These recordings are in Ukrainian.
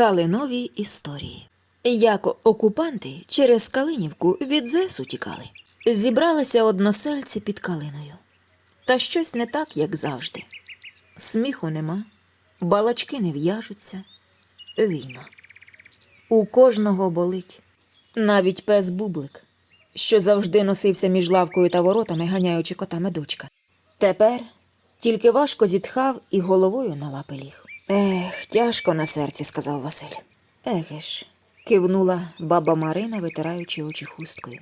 Калинові історії. Як окупанти через Калинівку від ЗСУ тікали. Зібралися односельці під калиною. Та щось не так, як завжди. Сміху нема, балачки не в'яжуться. Війна. У кожного болить. Навіть пес Бублик, що завжди носився між лавкою та воротами, ганяючи кота медочка. Тепер тільки важко зітхав і головою на лапи ліг. Ех, тяжко на серці, сказав Василь. Еге ж, кивнула баба Марина, витираючи очі хусткою.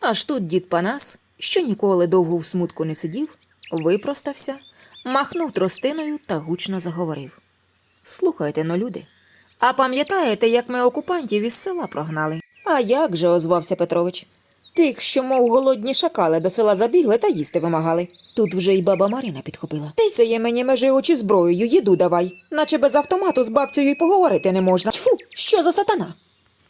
Аж тут дід Панас, що ніколи довго в смутку не сидів, випростався, махнув тростиною та гучно заговорив. Слухайте но, люди. А пам'ятаєте, як ми окупантів із села прогнали? А як же, озвався Петрович. Тих, що, мов голодні шакали, до села забігли та їсти вимагали. Тут вже й баба Марина підхопила. Ти це є мені межи очі зброєю, їду давай, наче без автомату з бабцею й поговорити не можна. Тьфу, що за сатана?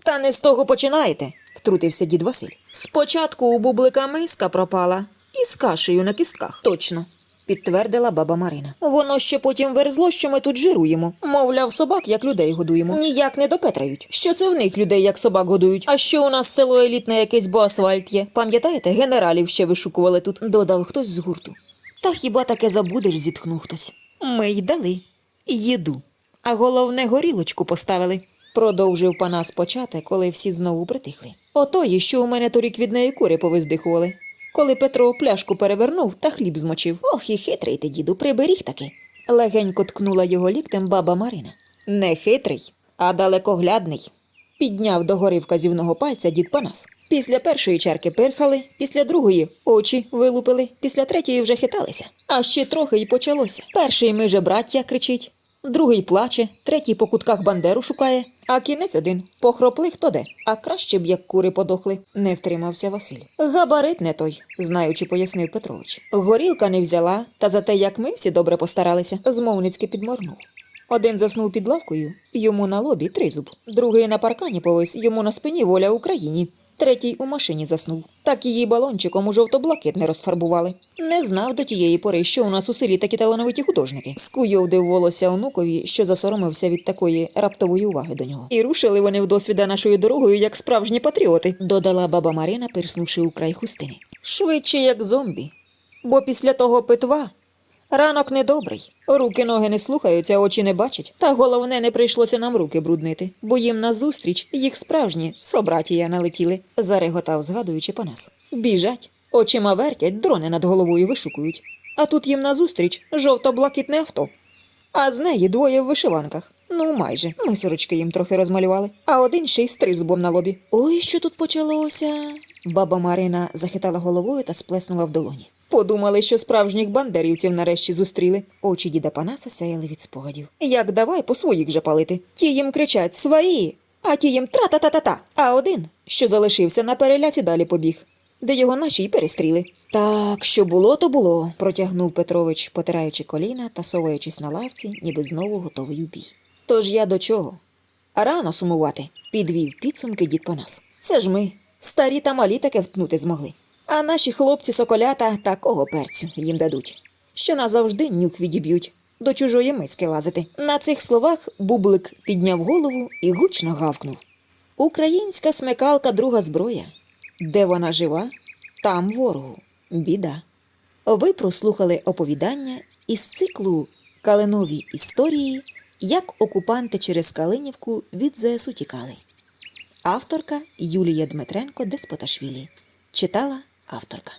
Та не з того починаєте, втрутився дід Василь. Спочатку у бублика миска пропала, і з кашею на кістках, точно. Підтвердила баба Марина. Воно ще потім верзло, що ми тут жируємо. Мовляв, собак як людей годуємо. Ніяк не допетрають. Що це в них людей як собак годують? А що у нас село елітне якесь, бо асфальт є. Пам'ятаєте, генералів ще вишукували тут, додав хтось з гурту. Та хіба таке забудеш, зітхнув хтось. Ми й дали. Їду. А головне горілочку поставили. Продовжив Панас почати, коли всі знову притихли. Отої, що у мене торік від неї кури повиздихували. Коли Петро пляшку перевернув та хліб змочив. Ох, і хитрий ти, діду, приберіг таки. Легенько ткнула його ліктем баба Марина. Не хитрий, а далекоглядний. Підняв догори вказівного пальця дід Панас. Після першої чарки пирхали, після другої очі вилупили, після третьої вже хиталися. А ще трохи й почалося. Перший ми же браття кричить, другий плаче, третій по кутках бандеру шукає, а кінець один похропли хто де, а краще б як кури подохли, не втримався Василь. Габарит не той, знаючи, пояснив Петрович. Горілка не взяла, та за те, як ми всі добре постаралися, змовницьки підморгнув. Один заснув під лавкою, йому на лобі тризуб, другий на паркані повис, йому на спині воля Україні. Третій у машині заснув. Так її балончиком у жовто-блакитне розфарбували. Не знав до тієї пори, що у нас у селі такі талановиті художники. Скуйовдив волосся онукові, що засоромився від такої раптової уваги до нього. І рушили вони в досвіда нашою дорогою, як справжні патріоти, додала баба Марина, пирснувши у край хустини. Швидше, як зомбі. Бо після того питва Ранок недобрий. Руки ноги не слухаються, очі не бачать. Та головне, не прийшлося нам руки бруднити, бо їм назустріч їх справжні собратія налетіли, зареготав, згадуючи по нас. Біжать, очима вертять, дрони над головою вишукують. А тут їм назустріч жовто-блакитне авто. А з неї двоє в вишиванках. Ну, майже. Ми сорочки їм трохи розмалювали, а один ще й з тризубом на лобі. Ой, що тут почалося. Баба Марина захитала головою та сплеснула в долоні. Подумали, що справжніх бандерівців нарешті зустріли. Очі діда Панаса сяяли від спогадів. Як давай по своїх же палити. Ті їм кричать свої, а ті їм тра-та-та-та-та. А один, що залишився на переляці, далі побіг, де його наші й перестріли. Так, що було, то було, протягнув Петрович, потираючи коліна та соваючись на лавці, ніби знову готовий у бій. Тож я до чого? Рано сумувати, підвів підсумки дід Панас. Це ж ми, старі та малі таке втнути змогли. А наші хлопці соколята такого перцю їм дадуть, що назавжди нюх відіб'ють, до чужої миски лазити. На цих словах бублик підняв голову і гучно гавкнув. Українська смекалка друга зброя. Де вона жива, там ворогу біда. Ви прослухали оповідання із циклу Калинові історії, як окупанти через Калинівку від ЗСУ тікали. Авторка Юлія Дмитренко Деспоташвілі. Читала авторка.